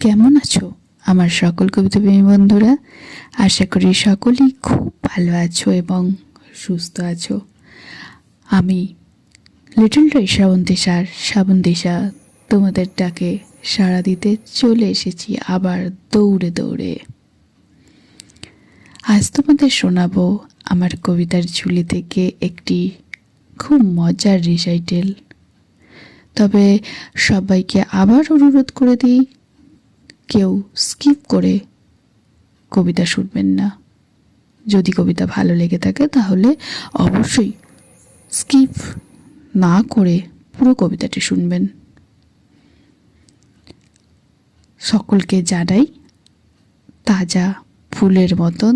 কেমন আছো? আমার সকল কবিতা প্রেমী বন্ধুরা, আশা করি সকলেই খুব ভালো আছো এবং সুস্থ আছো। আমি লিটল টয় শ্রাবন্তীশার শ্রাবন্তীশা তোমাদের ডাকে সাড়া দিতে চলে এসেছি আবার দৌড়ে দৌড়ে। আজ তোমাদের শোনাবো আমার কবিতার ঝুলি থেকে একটি খুব মজার রিসাইটেল তবে সবাইকে আবার অনুরোধ করে দিই কেউ স্কিপ করে কবিতা শুনবেন না। যদি কবিতা ভালো লেগে থাকে তাহলে অবশ্যই স্কিপ না করে পুরো কবিতাটি শুনবেন। সকলকে জানাই তাজা ফুলের মতন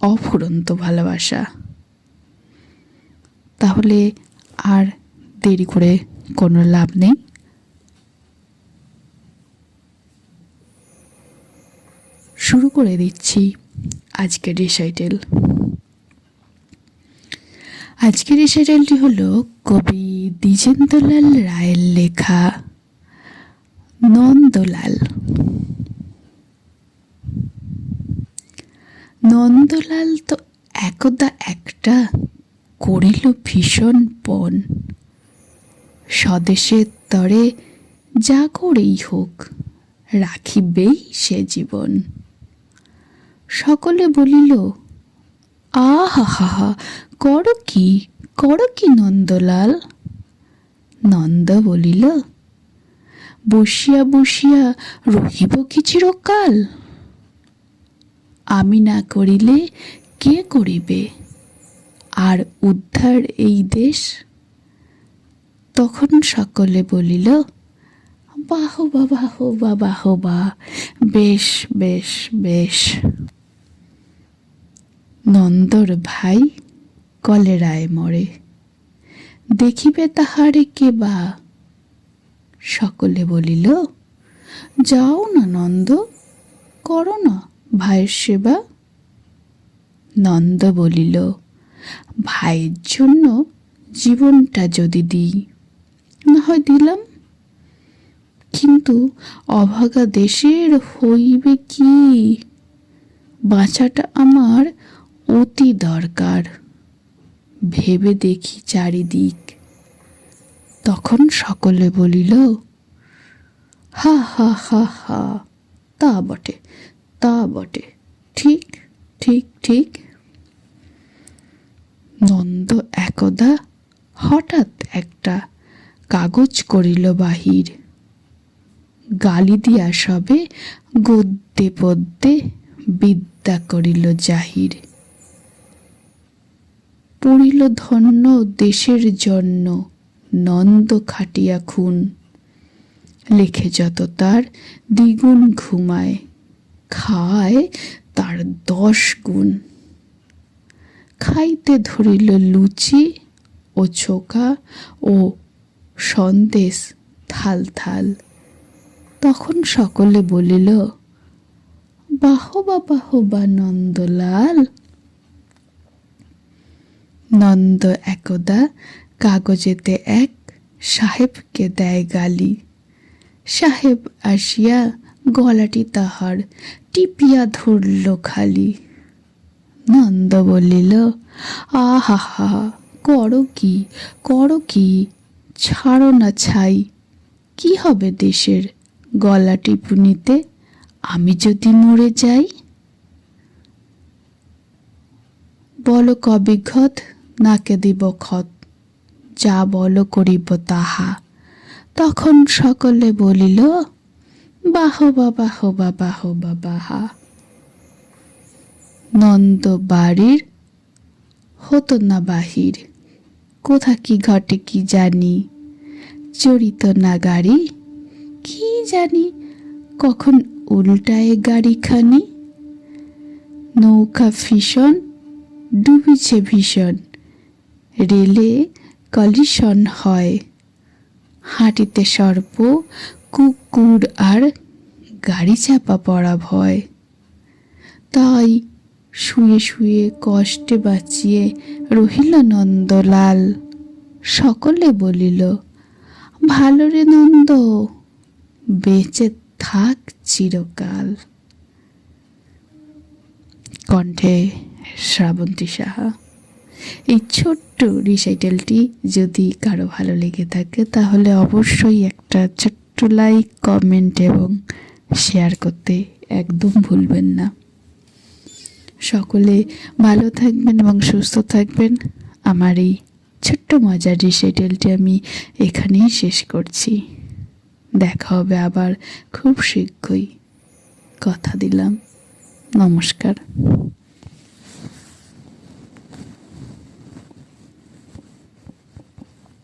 অফুরন্ত ভালোবাসা। তাহলে আর দেরি করে কোনো লাভ নেই। শুরু করে দিচ্ছি আজকের রিসাইটেল আজকের রিসাইটেলটি হলো কবি দ্বিজেন্দ্রলাল রায়ের লেখা নন্দলাল। নন্দলাল তো একদা একটা করিল ভীষণ পণ স্বদেশের তরে যা করেই হোক, রাখিবেই সে জীবন। সকলে বলিল আহা করো কি? করো কি নন্দলাল? নন্দ বলিল, বসিয়া বসিয়া রহিব কি চিরকাল? আমি না করিলে কে করিবে? আর উদ্ধার এই দেশ? তখন সকলে বলিল বাহ বাহবা বাহবা বাহবা, বেশ বেশ বেশ। নন্দর ভাই কলেরায় মরে। দেখিবে তাহারে কে বা। সকলে বলিল, যাও না নন্দ, করো না ভাইয়ের সেবা। নন্দ বলিল, ভাইয়ের জন্য জীবনটা যদি দিই, না হয় দিলাম। কিন্তু অভাগা দেশের হইবে কি? বাঁচাটা আমার অতি দরকার। ভেবে দেখি চারিদিক। তখন সকলে বলিল, হা হা হা হা, তা বটে তা বটে, ঠিক ঠিক ঠিক। নন্দ একদা হঠাৎ একটা কাগজ করিল বাহির। গালি দিয়া সবে গদ্যে পদ্যে বিদ্যা করিল জাহির। পড়িল ধন্য দেশের জন্য, নন্দ খাটিয়া খুন। লেখে যত তার দ্বিগুণ ঘুমায়, খায় তার দশ গুণ। খাইতে ধরিল লুচি ও ছোকা ও সন্দেশ থাল থাল। তখন সকলে বলিল, বাহবা বাহবা নন্দলাল নন্দ একদা কাগজেতে এক সাহেবকে দেয় গালি। সাহেব আসিয়া গলাটি তাহার টিপিয়া ধরল খালি। নন্দ বলিল, আহা, হা করো কি করো কি, ছাড়ো না ছাই, কি হবে দেশের গলা টিপুনিতে, আমি যদি মরে যাই? বলো কবে নাকে দিব খত, যা বলো করিব তাহা। তখন সকলে বলিল, বাহবা বাহবা বাহবা, বাহা। নন্দ বাড়ির হতো না বাহির, কোথা কি ঘটে কি জানি। চরিত না গাড়ি, কি জানি কখন উল্টায় গাড়িখানি। নৌকা ভীষণ, ডুবিছে ভীষণ। রেলে কলিশন হয়। হাঁটিতে সর্প, কুকুর আর গাড়ি চাপা পড়া ভয়। তাই শুয়ে শুয়ে কষ্টে বাঁচিয়ে রহিল নন্দলাল। সকলে বলিল, ভালো রে নন্দ, বেঁচে থাক চিরকাল। কণ্ঠে শ্রাবন্তী সাহা। এই ছোট্ট রিসাইটেলটি যদি কারও ভালো লেগে থাকে, তাহলে অবশ্যই একটা ছোট্ট লাইক কমেন্ট এবং শেয়ার করতে একদম ভুলবেন না। সকলে ভালো থাকবেন এবং সুস্থ থাকবেন। আমার এই ছোট্ট মজার রিসাইটেলটি আমি এখানেই শেষ করছি। দেখা হবে আবার খুব শীঘ্রই। কথা দিলাম। নমস্কার।